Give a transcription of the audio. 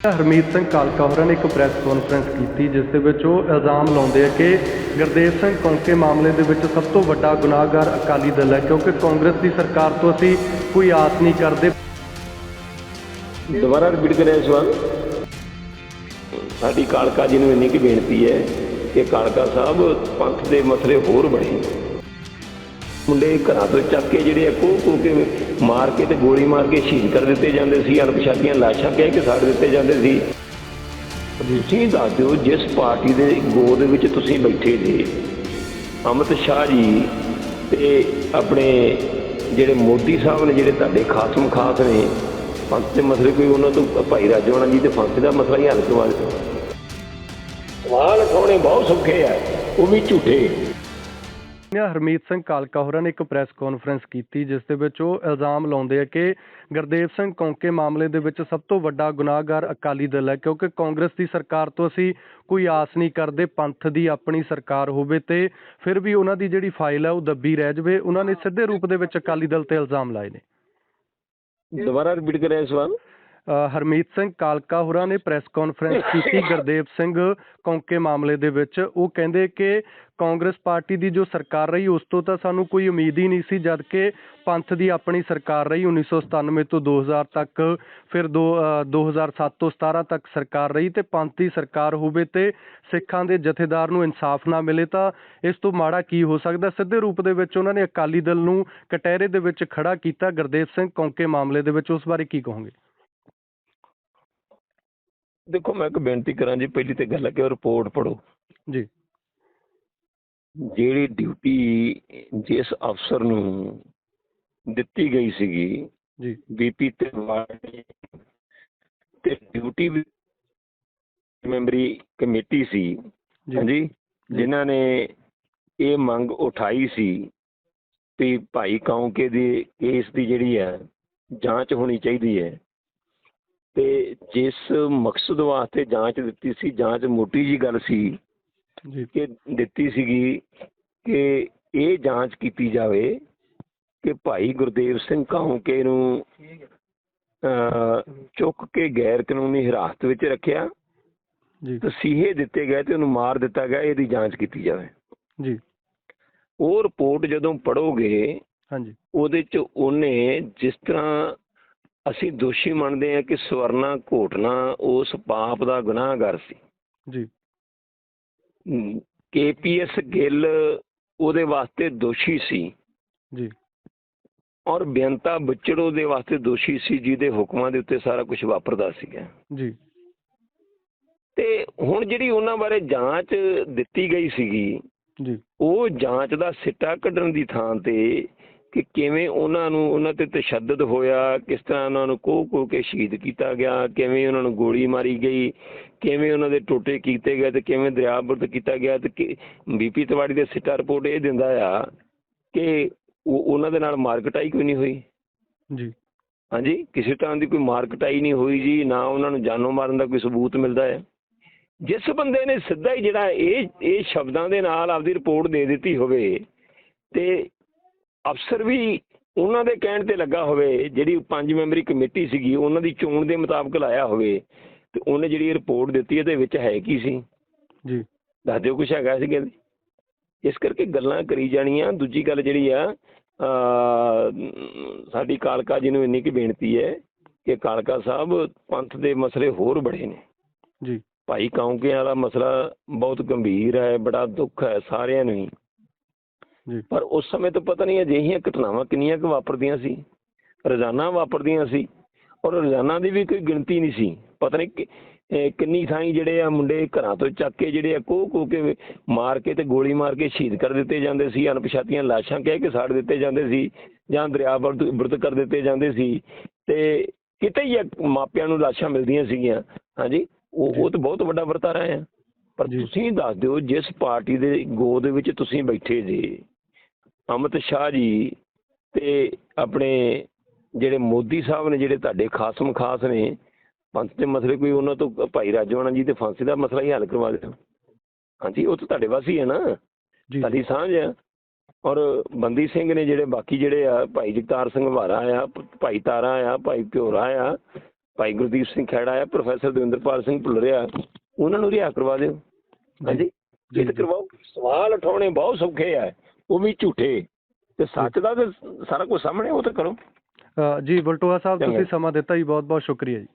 ਹਰਮੀਤ ਸਿੰਘ ਕਾਲਕਾ ਹੋਰਾਂ ਨੇ ਇੱਕ ਪ੍ਰੈਸ ਕਾਨਫਰੰਸ ਕੀਤੀ, ਜਿਸ ਦੇ ਵਿੱਚ ਉਹ ਇਲਜ਼ਾਮ ਲਾਉਂਦੇ ਆ ਕਿ ਗੁਰਦੇਵ ਸਿੰਘ ਕੌਂਕੇ ਮਾਮਲੇ ਦੇ ਵਿੱਚ ਸਭ ਤੋਂ ਵੱਡਾ ਗੁਨਾਹਗਾਰ ਅਕਾਲੀ ਦਲ ਹੈ, ਕਿਉਂਕਿ ਕਾਂਗਰਸ ਦੀ ਸਰਕਾਰ ਤੋਂ ਅਸੀਂ ਕੋਈ ਆਸ ਨਹੀਂ ਕਰਦੇ। ਦੁਬਾਰਾ ਰਿਪੀਟ ਕਰਿਆ ਇਸ ਵਾਰ। ਸਾਡੀ ਕਾਲਕਾ ਜੀ ਨੂੰ ਇੰਨੀ ਕੀ ਬੇਨਤੀ ਹੈ ਕਿ ਕਾਲਕਾ ਸਾਹਿਬ ਪੰਥ ਦੇ ਮਸਲੇ ਹੋਰ ਬਣੇ। ਮੁੰਡੇ ਘਰਾਂ ਤੋਂ ਚੱਕ ਕੇ ਜਿਹੜੇ ਆ ਕੋ ਕੇ ਮਾਰ ਕੇ ਤੇ ਗੋਲੀ ਮਾਰ ਕੇ ਸ਼ਹੀਦ ਕਰ ਦਿੱਤੇ ਜਾਂਦੇ ਸੀ, ਅਣਪਛਾਤੀਆਂ ਲਾਸ਼ਾਂ ਕਹਿ ਕੇ ਸਾੜ ਦਿੱਤੇ ਜਾਂਦੇ ਸੀ। ਤੁਸੀਂ ਦੱਸ ਦਿਓ, ਜਿਸ ਪਾਰਟੀ ਦੇ ਗੋਦ ਵਿੱਚ ਤੁਸੀਂ ਬੈਠੇ ਜੀ ਅਮਿਤ ਸ਼ਾਹ ਜੀ ਤੇ ਆਪਣੇ ਜਿਹੜੇ ਮੋਦੀ ਸਾਹਿਬ ਨੇ, ਜਿਹੜੇ ਤੁਹਾਡੇ ਖਾਸਮ ਖਾਸ ਨੇ, ਪੰਥ ਮਸਲੇ ਕੋਈ ਉਹਨਾਂ ਤੋਂ, ਭਾਈ ਰਾਜਵਾਨਾ ਜੀ ਤੇ ਫਾਂਸੀ ਦਾ ਮਸਲਾ ਹੀ ਹੱਲ ਕਰਵਾ ਦਿਓ ਸਵਾਲ ਉਠਾਉਣੇ ਬਹੁਤ ਸੌਖੇ ਆ, ਉਹ ਵੀ ਝੂਠੇ। ਹਰਮੀਤ ਸਿੰਘ ਕਾਲਕਾ ਹੋਰਾਂ ਨੇ ਇੱਕ ਪ੍ਰੈਸ ਕਾਨਫਰੰਸ ਕੀਤੀ, ਜਿਸ ਦੇ ਵਿੱਚ ਉਹ ਇਲਜ਼ਾਮ ਲਾਉਂਦੇ ਆ ਕਿ ਗੁਰਦੇਵ ਸਿੰਘ ਕੌਂਕੇ ਮਾਮਲੇ ਦੇ ਵਿੱਚ ਸਭ ਤੋਂ ਵੱਡਾ ਗੁਨਾਹਗਾਰ ਅਕਾਲੀ ਦਲ ਹੈ, ਕਿਉਂਕਿ ਕਾਂਗਰਸ ਦੀ ਸਰਕਾਰ ਤੋਂ ਅਸੀਂ ਕੋਈ ਆਸ ਨਹੀਂ ਕਰਦੇ, ਪੰਥ ਦੀ ਆਪਣੀ ਸਰਕਾਰ ਹੋਵੇ ਤੇ ਫਿਰ ਵੀ ਉਹਨਾਂ ਦੀ ਜਿਹੜੀ ਫਾਈਲ ਹੈ ਉਹ ਦੱਬੀ ਰਹਿ ਜਾਵੇ, ਉਹਨਾਂ ਨੇ ਸਿੱਧੇ ਰੂਪ ਦੇ ਵਿੱਚ ਅਕਾਲੀ ਦਲ ਤੇ ਇਲਜ਼ਾਮ ਲਾਏ ਨੇ। ਦੁਬਾਰਾ ਰਿਪੀਟ ਕਰਿਆ ਇਸ ਵਾਰ? ਹਰਮੀਤ ਸਿੰਘ ਕਾਲਕਾ ਹੋਰਾਂ ਨੇ ਪ੍ਰੈਸ ਕਾਨਫਰੰਸ ਕੀਤੀ। ਗੁਰਦੇਵ ਸਿੰਘ ਕੌਂਕੇ ਮਾਮਲੇ ਦੇ ਵਿੱਚ ਉਹ ਕਹਿੰਦੇ ਕਿ ਕਾਂਗਰਸ ਪਾਰਟੀ ਦੀ ਜੋ ਸਰਕਾਰ ਰਹੀ ਉਸ ਤੋਂ ਤਾਂ ਸਾਨੂੰ ਕੋਈ ਉਮੀਦ ਹੀ ਨਹੀਂ ਸੀ ਜਦ ਕਿ ਪੰਥ ਦੀ ਆਪਣੀ ਸਰਕਾਰ ਰਹੀ 1997 ਤੋਂ 2000 ਤੱਕ ਫਿਰ ਦੋ ਅ, 2007 ਤੋਂ 17 ਤੱਕ ਸਰਕਾਰ ਰਹੀ ਤੇ ਪੰਥ ਦੀ ਸਰਕਾਰ ਹੋਵੇ ਤੇ ਸਿੱਖਾਂ ਦੇ ਜਥੇਦਾਰ ਨੂੰ ਇਨਸਾਫ ਨਾ ਮਿਲੇ ਤਾਂ ਇਸ ਤੋਂ ਮਾੜਾ ਕੀ ਹੋ ਸਕਦਾ? ਸਿੱਧੇ ਰੂਪ ਦੇ ਵਿੱਚ ਉਹਨਾਂ ਨੇ ਅਕਾਲੀ ਦਲ ਨੂੰ ਕਟਹਿਰੇ ਦੇ ਵਿੱਚ ਖੜਾ ਕੀਤਾ। ਗੁਰਦੇਵ ਸਿੰਘ ਕੌਂਕੇ ਮਾਮਲੇ ਦੇ ਵਿੱਚ ਉਸ ਬਾਰੇ ਕੀ ਕਹੋਗੇ? ਦੇਖੋ ਮੈਂ ਇੱਕ ਬੇਨਤੀ ਕਰਾਂ ਜੀ ਪਹਿਲੀ ਤੇ ਗੱਲ ਹੈ ਕਿ ਰਿਪੋਰਟ ਪੜੋ ਜੀ। ਜਿਹੜੀ ਡਿਊਟੀ ਜਿਸ ਅਫਸਰ ਨੂੰ ਦਿੱਤੀ ਗਈ ਸੀਗੀ ਜੀ। ਬੀਪੀ ਤੇ ਵਾਰਡ ਤੇ ਡਿਊਟੀ ਮੈਂਬਰੀ ਕਮੇਟੀ ਸੀ ਜੀ। ਹਾਂਜੀ ਜਿਨ੍ਹਾਂ ਨੇ ਇਹ ਮੰਗ ਉਠਾਈ ਸੀ ਵੀ ਭਾਈ ਕੌਂਕੇ ਦੇ ਕੇਸ ਦੀ ਜਿਹੜੀ ਹੈ ਜਾਂਚ ਹੋਣੀ ਚਾਹੀਦੀ ਹੈ। ਤੇ ਜਿਸ ਮਕਸਦ ਵਾਸਤੇ ਜਾਂਚ ਦਿੱਤੀ ਸੀ ਜਾਂਚ ਮੋਟੀ ਜੀ ਗੱਲ ਸੀ ਕਿ ਦਿੱਤੀ ਸੀਗੀ ਕਿ ਇਹ ਜਾਂਚ ਕੀਤੀ ਜਾਵੇ ਕਿ ਭਾਈ ਗੁਰਦੇਵ ਸਿੰਘ ਕੌਂਕੇ ਨੂੰ ਚੁੱਕ ਕੇ ਗੈਰ ਕਾਨੂੰਨੀ ਹਿਰਾਸਤ ਵਿੱਚ ਰੱਖਿਆ ਜੀ। ਤਸੀਹੇ ਦਿੱਤੇ ਗਏ ਤੇ ਉਹਨੂੰ ਮਾਰ ਦਿੱਤਾ ਗਿਆ ਇਹਦੀ ਜਾਂਚ ਕੀਤੀ ਜਾਵੇ। ਜੀ। ਉਹ ਰਿਪੋਰਟ ਜਦੋਂ ਪੜੋਗੇ ਹਾਂਜੀ। ਉਹਦੇ ਚ ਉਹਨੇ ਜਿਸ ਤਰ੍ਹਾਂ ਅਸੀਂ ਦੋਸ਼ੀ ਮੰਨਦੇ ਹਾਂ ਕਿ ਸਵਰਨਾ ਘੋਟਣਾ ਉਸ ਪਾਪ ਦਾ ਗੁਨਾਹਗਰ ਸੀ। ਜੀ। ਕੇਪੀਐਸ ਗਿੱਲ ਉਹਦੇ ਵਾਸਤੇ ਦੋਸ਼ੀ ਸੀ। ਜੀ। ਔਰ ਬੇਅੰਤਾ ਬੱਚੜ ਉਹਦੇ ਵਾਸਤੇ ਦੋਸ਼ੀ ਸੀ ਜਿਹਦੇ ਹੁਕਮਾਂ ਦੇ ਉੱਤੇ ਸਾਰਾ ਕੁਝ ਵਾਪਰਦਾ ਸੀਗਾ। ਜੀ। ਤੇ ਹੁਣ ਜਿਹੜੀ ਉਹਨਾਂ ਬਾਰੇ ਜਾਂਚ ਦਿੱਤੀ ਗਈ ਸੀਗੀ ਜੀ। ਉਹ ਜਾਂਚ ਦਾ ਸਿੱਟਾ ਕੱਢਣ ਦੀ ਥਾਂ ਤੇ ਕਿ ਕਿਵੇਂ ਉਹਨਾਂ ਨੂੰ ਉਹਨਾਂ ਤੇ ਤਸ਼ੱਦਦ ਹੋਇਆ ਕਿਸ ਤਰ੍ਹਾਂ ਉਹਨਾਂ ਨੂੰ ਕੋਹ ਕੋਹ ਕੇ ਸ਼ਹੀਦ ਕੀਤਾ ਗਿਆ ਕਿਵੇਂ ਉਹਨਾਂ ਨੂੰ ਗੋਲੀ ਮਾਰੀ ਗਈ ਕਿਵੇਂ ਉਹਨਾਂ ਦੇ ਟੋਟੇ ਕੀਤੇ ਗਏ ਤੇ ਕਿਵੇਂ ਦਰਿਆਬਰਦ ਕੀਤਾ ਗਿਆ ਤੇ ਬੀਪੀ ਤਿਵਾੜੀ ਦੇ ਸਿੱਟਾ ਰਿਪੋਰਟ ਇਹ ਦਿੰਦਾ ਆ ਕਿ ਉਹ ਉਹਨਾਂ ਦੇ ਨਾਲ ਮਾਰਕਟਾਈ ਕੋਈ ਨਹੀਂ ਹੋਈ। ਜੀ। ਹਾਂਜੀ? ਕਿਸੇ ਤਰ੍ਹਾਂ ਦੀ ਕੋਈ ਮਾਰਕਟਾਈ ਨਹੀਂ ਹੋਈ ਜੀ ਨਾ ਉਹਨਾਂ ਨੂੰ ਜਾਨੋਂ ਮਾਰਨ ਦਾ ਕੋਈ ਸਬੂਤ ਮਿਲਦਾ ਹੈ ਜਿਸ ਬੰਦੇ ਨੇ ਸਿੱਧਾ ਹੀ ਜਿਹੜਾ ਇਹ ਇਹ ਸ਼ਬਦਾਂ ਦੇ ਨਾਲ ਆਪਦੀ ਰਿਪੋਰਟ ਦੇ ਦਿੱਤੀ ਹੋਵੇ ਤੇ ਅਫਸਰ ਵੀ ਉਹਨਾਂ ਦੇ ਕਹਿਣ ਤੇ ਲੱਗਾ ਹੋਵੇ ਜਿਹੜੀ ਪੰਜ ਮੈਂਬਰੀ ਕਮੇਟੀ ਸੀਗੀ ਉਹਨਾਂ ਦੀ ਚੋਣ ਦੇ ਮੁਤਾਬਕ ਲਾਇਆ ਹੋਵੇ ਤੇ ਉਹਨੇ ਜਿਹੜੀ ਰਿਪੋਰਟ ਦਿੱਤੀ ਇਹਦੇ ਵਿੱਚ ਹੈ ਕੀ ਸੀ? ਜੀ। ਦੱਸ ਦਿਓ ਕੁਛ ਹੈਗਾ ਸੀਗਾ? ਇਸ ਕਰਕੇ ਗੱਲਾਂ ਕਰੀ ਜਾਣੀਆਂ। ਦੂਜੀ ਗੱਲ ਜਿਹੜੀ ਆ ਸਾਡੀ ਕਾਲਕਾ ਜੀ ਨੂੰ ਇੰਨੀ ਕੀ ਬੇਨਤੀ ਹੈ ਕਿ ਕਾਲਕਾ ਸਾਹਿਬ ਪੰਥ ਦੇ ਮਸਲੇ ਹੋਰ ਬੜੇ ਨੇ। ਜੀ। ਭਾਈ ਕੌਂਕੇ ਵਾਲਾ ਮਸਲਾ ਬਹੁਤ ਗੰਭੀਰ ਹੈ ਬੜਾ ਦੁੱਖ ਹੈ ਸਾਰਿਆਂ ਨੂੰ ਹੀ। ਪਰ ਉਸ ਸਮੇਂ ਤੋਂ ਪਤਾ ਨਹੀਂ ਅਜਿਹੀਆਂ ਘਟਨਾਵਾਂ ਕਿੰਨੀਆਂ ਕੁ ਵਾਪਰਦੀਆਂ ਸੀ। ਰੋਜ਼ਾਨਾ ਵਾਪਰਦੀਆਂ ਸੀ ਔਰ ਰੋਜ਼ਾਨਾ ਦੀ ਵੀ ਕੋਈ ਗਿਣਤੀ ਨਹੀਂ ਸੀ। ਪਤਾ ਨਹੀਂ ਕਿ- ਕਿੰਨੀ ਥਾਈਂ ਜਿਹੜੇ ਆ ਮੁੰਡੇ ਘਰਾਂ ਤੋਂ ਚੱਕ ਕੇ ਜਿਹੜੇ ਆ ਕੋਹ ਕੋਹ ਕੇ ਮਾਰ ਕੇ ਤੇ ਗੋਲੀ ਮਾਰ ਕੇ ਸ਼ਹੀਦ ਕਰ ਦਿੱਤੇ ਜਾਂਦੇ ਸੀ। ਅਣਪਛਾਤੀਆਂ ਲਾਸ਼ਾਂ ਕਹਿ ਕੇ ਸਾੜ ਦਿੱਤੇ ਜਾਂਦੇ ਸੀ ਜਾਂ ਦਰਿਆ ਬਰਤ ਕਰ ਦਿੱਤੇ ਜਾਂਦੇ ਸੀ। ਤੇ ਕਿਤੇ ਹੀ ਮਾਪਿਆਂ ਨੂੰ ਲਾਸ਼ਾਂ ਮਿਲਦੀਆਂ ਸੀਗੀਆਂ। ਹਾਂਜੀ ਉਹ ਉਹ ਤਾਂ ਬਹੁਤ ਵੱਡਾ ਵਰਤਾਰਾ ਹੈ ਪਰ। ਤੁਸੀਂ ਦੱਸ ਦਿਓ ਜਿਸ ਪਾਰਟੀ ਦੇ ਗੋਦ ਵਿੱਚ ਤੁਸੀਂ ਬੈਠੇ ਜੀ। ਅਮਿਤ ਸ਼ਾਹ ਜੀ ਤੇ ਆਪਣੇ ਜਿਹੜੇ ਮੋਦੀ ਸਾਹਿਬ ਨੇ ਜਿਹੜੇ ਤੁਹਾਡੇ ਖਾਸਮ ਖਾਸ ਨੇ ਪੰਥ ਦੇ ਮਸਲੇ ਕੋਈ ਉਹਨਾਂ ਤੋਂ ਭਾਈ ਰਾਜਵਾਨਾ ਜੀ ਤੇ ਫਾਂਸੀ ਦਾ ਮਸਲਾ ਹੀ ਹੱਲ ਕਰਵਾ ਦਿਓ ਹਾਂਜੀ ਉਹ ਤਾਂ ਤੁਹਾਡੇ ਵਾਸੀ ਹੈ ਨਾ? ਜੀ। ਤੁਹਾਡੀ ਸਾਂਝ ਹੈ। ਔਰ ਬੰਦੀ ਸਿੰਘ ਨੇ ਜਿਹੜੇ ਬਾਕੀ ਜਿਹੜੇ ਆ ਭਾਈ ਜਗਤਾਰ ਸਿੰਘ ਵਾਰਾ ਆ ਭਾਈ ਤਾਰਾ ਆ ਭਾਈ ਪਿਓਰਾ ਆ ਭਾਈ ਗੁਰਦੀਪ ਸਿੰਘ ਖੈੜਾ ਆ ਪ੍ਰੋਫੈਸਰ ਦਵਿੰਦਰਪਾਲ ਸਿੰਘ ਭੁੱਲਰਿਆ ਉਹਨਾਂ ਨੂੰ ਰਿਹਾ ਕਰਵਾ ਦਿਓ। ਹਾਂਜੀ ਜੀ, ਇਹ ਤਾਂ ਜੀ। ਕਰਵਾਓ। ਸਵਾਲ ਉਠਾਉਣੇ ਬਹੁਤ ਸੌਖੇ ਆ। ਉਹ ਵੀ ਝੂਠੇ। ਤੇ ਸੱਚ ਦਾ ਤੇ ਸਾਰਾ ਕੁਝ ਸਾਹਮਣੇ ਉਹ ਤਾਂ ਕਰੋ। ਜੀ ਬਲਟੋਆ ਸਾਹਿਬ ਤੁਸੀਂ। ਸਮਾਂ ਦਿੱਤਾ ਜੀ ਬਹੁਤ ਬਹੁਤ ਸ਼ੁਕਰੀਆ ਜੀ।